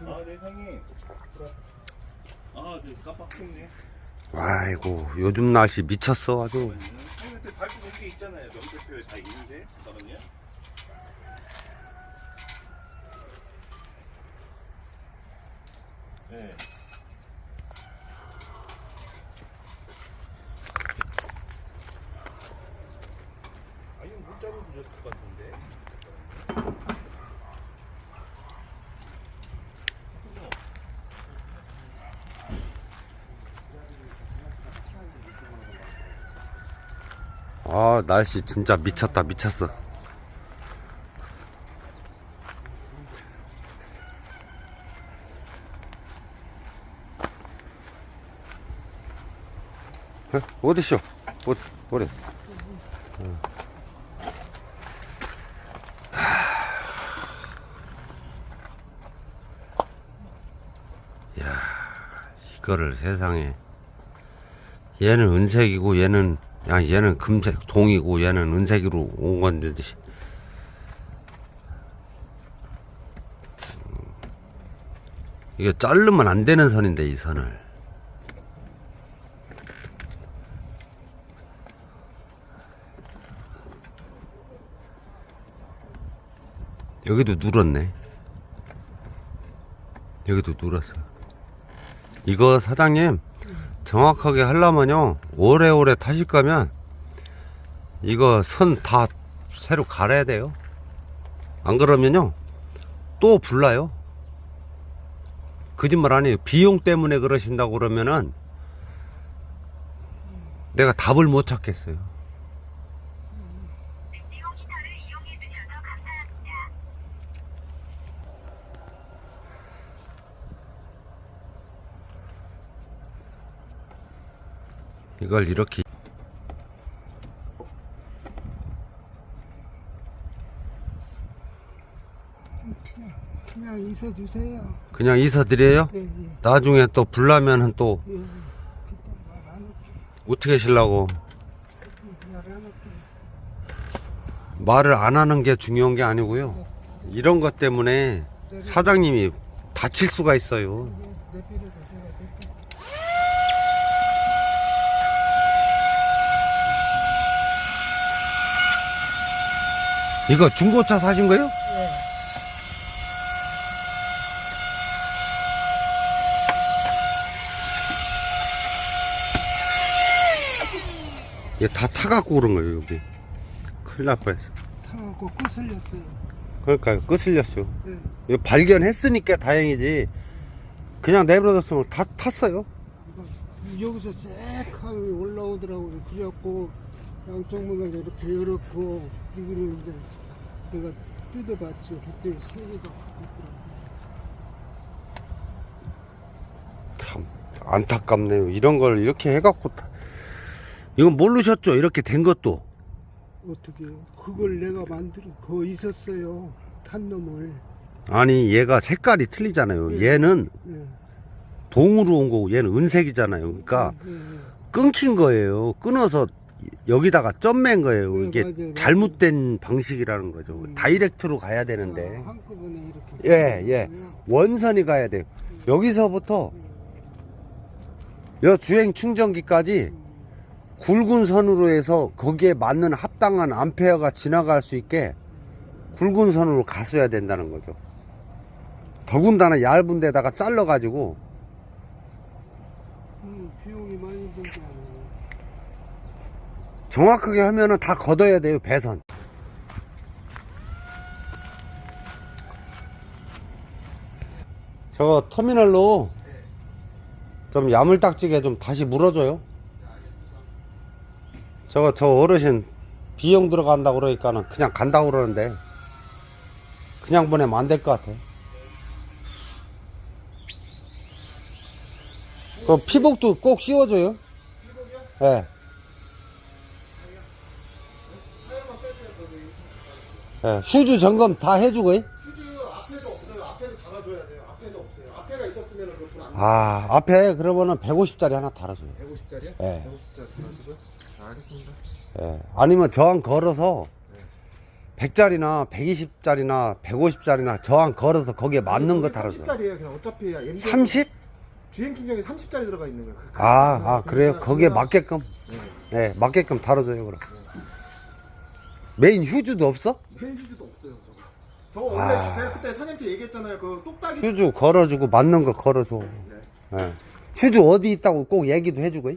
아, 네, 상님. 아, 네, 깜빡했네. 아이고 요즘 날씨 미쳤어 아주 상님한테 밟고 놓은 게 있잖아요. 명대표에 다 있는데. 잠깐만요. 네. 아, 이거 문자로 주셨을 것 같은데. 아 날씨 진짜 미쳤다 미쳤어 에? 어디쇼? 어디? 어디? 어. 야, 이거를 세상에 얘는 은색이고 얘는 야 얘는 금색 동이고 얘는 은색으로 온 건데 음, 이거 자르면 안 되는 선인데 이 선을. 여기도 눌었네. 여기도 눌었어. 이거 사장님 정확하게 하려면요 오래오래 타실 거면 이거 선 다 새로 갈아야 돼요. 안 그러면요 또 불나요. 거짓말 아니에요. 비용 때문에 그러신다고 그러면은 내가 답을 못 찾겠어요 비용기타를 이용해 주셔서 감사합니다. 이걸 이렇게 그냥 있어 주세요. 그냥 있어드려요 예, 예. 나중에 또 불나면은 또 예. 그때 말안 할게. 어떻게 하시려고 말안 할게. 말을 안 하는 게 중요한 게 아니고요 이런 것 때문에 사장님이 다칠 수가 있어요 내 필요도 내가 내 필요. 이거 중고차 사신 거요? 예. 이게 다 타갖고 그런 거예요 여기 큰일 날 뻔했어 타갖고 끄슬렸어요. 그러니까 끄슬렸어요 예. 이거 발견했으니까 다행이지 그냥 내버려뒀으면 다 탔어요 여기서 쎄하게 올라오더라고요. 그래갖고 양쪽 문을 이렇게 열었고 이제 내가 뜯어봤죠. 그때 세 개가 붙었더라고요. 참 안타깝네요 이런 걸 이렇게 해갖고 타... 이건 모르셨죠 이렇게 된 것도 어떻게 그걸 내가 만들어 거 있었어요. 탄 놈을. 아니 얘가 색깔이 틀리잖아요 얘는 예. 동으로 온 거고 얘는 은색이잖아요 그러니까 예, 예. 끊긴 거예요 끊어서 여기다가 점맨 거예요 네, 이게 맞아요. 잘못된 방식이라는 거죠 다이렉트로 가야 되는데 아, 한꺼번에 이렇게. 예, 예. 원선이 가야 돼요. 여기서부터 여 주행 충전기까지 굵은 선으로 해서 거기에 맞는 합당한 암페어가 지나갈 수 있게 굵은 선으로 갔어야 된다는 거죠. 더군다나 얇은 데다가 잘라가지고 음, 비용이 많이 들지 않아요. 정확하게 하면은 다 걷어야 돼요, 배선. 저거 터미널로 좀 야물딱지게 좀 다시 물어줘요. 저거 저 어르신 비용 들어간다고 그러니까는 그냥 간다고 그러는데 그냥 보내면 안 될 것 같아. 그 피복도 꼭 씌워줘요. 예. 네. 예, 휴즈 점검 다 해주고. 요 퓨즈 앞에도 없어요. 앞에도 달아줘야 돼요. 앞에도 없어요. 앞에가 있었으면 그불안 아, 앞에 그러면은 150짜리 하나 달아줘요. 150짜리요? 예. 150짜리 달아주고요. 알겠습니다. 예. 아니면 저항 걸어서 100짜리나 120짜리나 150짜리나 저항 걸어서 거기에 맞는 거 달아줘. 30짜리예요. 그냥 어차피 MD 30? 주행 충전기 30짜리 들어가 있는 거예요. 그 아, 아 그래요? 거기에 맞게끔? 네, 맞게끔 달아줘요 그럼. 메인 휴즈도 없어? 페인슈즈도 없어요. 저거. 저 원래 아. 제가 그때 사장님한테 얘기했잖아요. 그 똑딱이 휴즈 걸어주고 맞는 거 걸어줘. 네. 휴즈 어디 있다고 꼭 얘기도 해주고.